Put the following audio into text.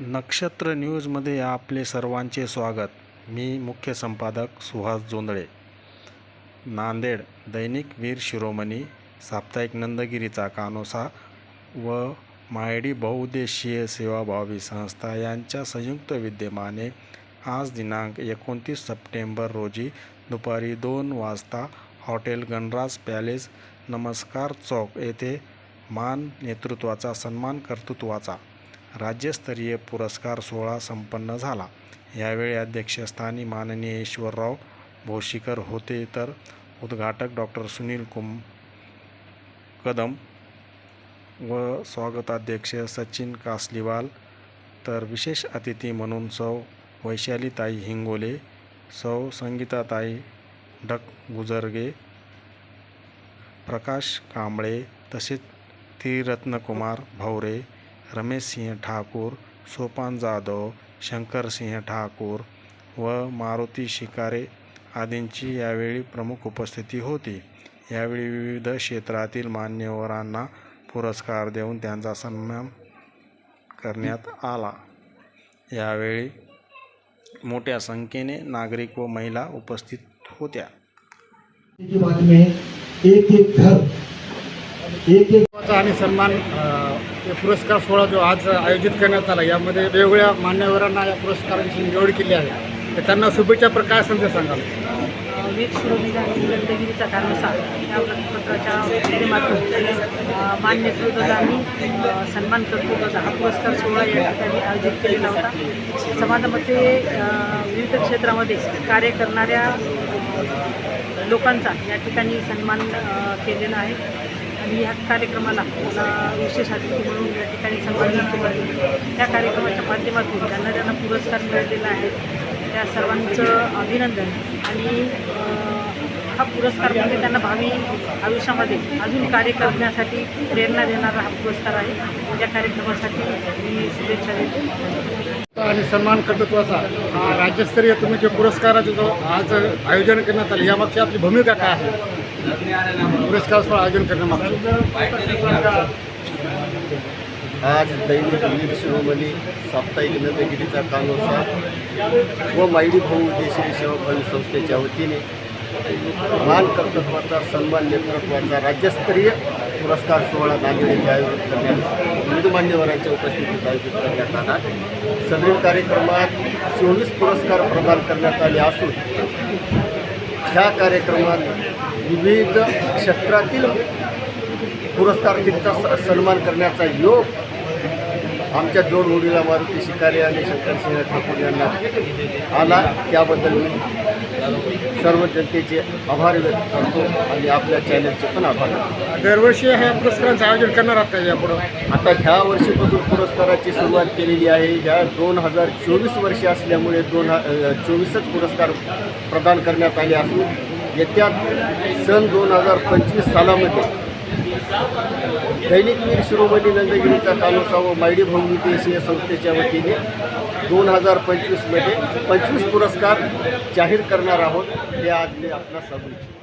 नक्षत्र न्यूजमध्ये आपले सर्वांचे स्वागत. मी मुख्य संपादक सुहास जोंदळे नांदेड दैनिक वीर शिरोमणी साप्ताहिक नंदगिरीचा कानोसा व मायडी बहुउद्देशीय सेवाभावी संस्था यांच्या संयुक्त विद्यमाने आज दिनांक एकोणतीस सप्टेंबर रोजी दुपारी दोन वाजता हॉटेल गणराज पॅलेस नमस्कार चौक येथे मान नेतृत्वाचा सन्मान कर्तृत्वाचा राज्यस्तरीय पुरस्कार सोहळा संपन्न झाला. यावेळी अध्यक्षस्थानी माननीय ईश्वरराव भोशीकर होते तर उद्घाटक डॉक्टर सुनील कुम कदम व स्वागताध्यक्ष सचिन कासलीवाल तर विशेष अतिथी म्हणून सौ वैशालीताई हिंगोले सौ संगीताताई डक गुजरगे प्रकाश कांबळे तसेच त्रिरत्नकुमार भवरे रमेशसिंह ठाकूर सोपान जाधव शंकरसिंह ठाकूर व मारुती शिकारे आदींची यावेळी प्रमुख उपस्थिती होती. यावेळी विविध क्षेत्रातील मान्यवरांना पुरस्कार देऊन त्यांचा सन्मान करण्यात आला. यावेळी मोठ्या संख्येने नागरिक व महिला उपस्थित होत्या. एक एक घर एक एक आणि सन्मान अ, पुरस्कार सोहळा जो आज आयोजित करण्यात आला यामध्ये वेगवेगळ्या मान्यवरांना या पुरस्कारांची निवड केली आहे. तर त्यांना शुभेच्छा प्रकार संदेश सांगाल? वीर श्रोमी आणि नंदगिरीचा या वृत्तपत्राच्या माध्यमातून मान्य मान आम्ही सन्मान करतो सन्मान हा पुरस्कार सोहळा या ठिकाणी आयोजित केलेला होता. समाजामध्ये विविध क्षेत्रामध्ये कार्य करणाऱ्या लोकांचा या ठिकाणी सन्मान केलेला आहे. आणि ह्या कार्यक्रमाला विशेष अतिथी म्हणून या ठिकाणी सन्मानित केलं आहे. त्या कार्यक्रमाच्या माध्यमातून त्यांना त्यांना पुरस्कार मिळालेला आहे. त्या सर्वांचं अभिनंदन. आणि हा पुरस्कार म्हणजे त्यांना भावी आयुष्यामध्ये अजून कार्य करण्यासाठी प्रेरणा देणारा हा पुरस्कार आहे. या कार्यक्रमासाठी मी शुभेच्छा देते. आणि सन्मान कर्तृत्वाचा राज्यस्तरीय तुम्ही जे पुरस्काराचं जो आज आयोजन करण्यात आलं यामागची आपली भूमिका काय आहे? पुरस्कार सोहळा आयोजन करण्यामागची. आज दैनिक वीर शिरोमणी साप्ताहिक नंदगिरीचा कानोसा व मायडी बहुउद्देशीय सेवाभावी संस्थेच्या वतीने मान कर्तृत्वाचा सन्मान नेतृत्वाचा राज्यस्तरीय पुरस्कार सोहळा नांदेड आयोजित करण्यात विविध मान्यवरांच्या उपस्थितीत आयोजित करण्यात आला. सदरील कार्यक्रमात चोवीस पुरस्कार प्रदान करण्यात आले असून ह्या कार्यक्रमात विविध क्षेत्रातील पुरस्कारार्थींचा स- सन्मान करण्याचा योग आमच्या जोड होडीला मारुती शिकारे आणि शंकरसिंह ठाकूर यांना आला त्याबद्दल मी सर्व जनतेचे आभार व्यक्त करतो आणि आपल्या चॅनलचे पण आभार दरवर्षी ह्या पुरस्कारांचं आयोजन करणार आहात का यापुढं. आता ह्या वर्षीपासून पुरस्काराची सुरुवात केलेली आहे ह्या दोन हजार चोवीस वर्षे असल्यामुळे दोन ह चोवीसच पुरस्कार प्रदान करण्यात आले असून येत्या सन दोन हजार पंचवीस सालामध्ये दैनिक वीर शिरोमणी नंदगिरीचा तालुका व मायडी बहुविदेशीय संस्थेच्या वतीने दोन हजार पंचवीसमध्ये पंचवीस पुरस्कार जाहीर करणार आहोत हे आज मी आपला सांगू इच्छितो.